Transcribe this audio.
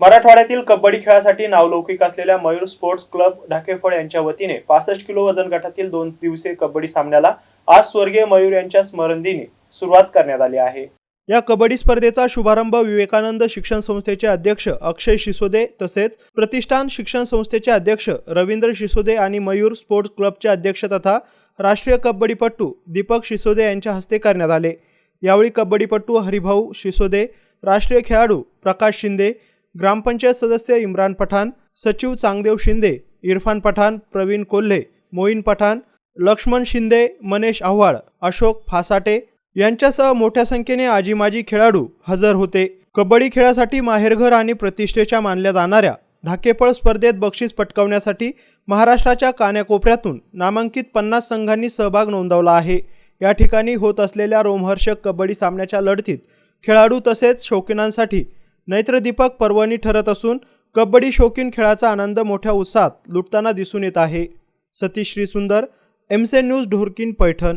मराठवाड्यातील कबड्डी खेळासाठी नावलौकिक असलेल्या मयूर स्पोर्ट्स क्लब ढाकेफळ यांच्या वतीने पासष्ट किलो वजन गटातील दोन दिवसीय कबड्डी सामन्याला आज स्वर्गीय मयूर यांच्या स्मरणदिनी सुरुवात करण्यात आली आहे. या कबड्डी स्पर्धेचा शुभारंभ विवेकानंद शिक्षण संस्थेचे अध्यक्ष अक्षय शिसोदे तसेच प्रतिष्ठान शिक्षण संस्थेचे अध्यक्ष रवींद्र शिसोदे आणि मयूर स्पोर्ट्स क्लबचे अध्यक्ष तथा राष्ट्रीय कबड्डीपटू दीपक शिसोदे यांच्या हस्ते करण्यात आले. यावेळी कबड्डीपटू हरिभाऊ शिसोदे राष्ट्रीय खेळाडू प्रकाश शिंदे ग्रामपंचायत सदस्य इम्रान पठाण सचिव चांगदेव शिंदे इरफान पठाण प्रवीण कोल्हे मोईन पठाण लक्ष्मण शिंदे मनेश आव्हाड अशोक फासाटे यांच्यासह मोठ्या संख्येने आजी माजी खेळाडू हजर होते. कबड्डी खेळासाठी माहेरघर आणि प्रतिष्ठेच्या मानल्या जाणाऱ्या ढाकेफळ स्पर्धेत बक्षीस पटकावण्यासाठी महाराष्ट्राच्या कान्याकोपऱ्यातून नामांकित पन्नास संघांनी सहभाग नोंदवला आहे. या ठिकाणी होत असलेल्या रोमहर्षक कबड्डी सामन्याच्या लढतीत खेळाडू तसेच शौकीनांसाठी नैत्रदीपक पर्वणी ठरत असून कबड्डी शौकीन खेळाचा आनंद मोठ्या उत्साहात लुटताना दिसून येत आहे. सतीश श्रीसुंदर एमसे न्यूज ढोरकीन पैठण.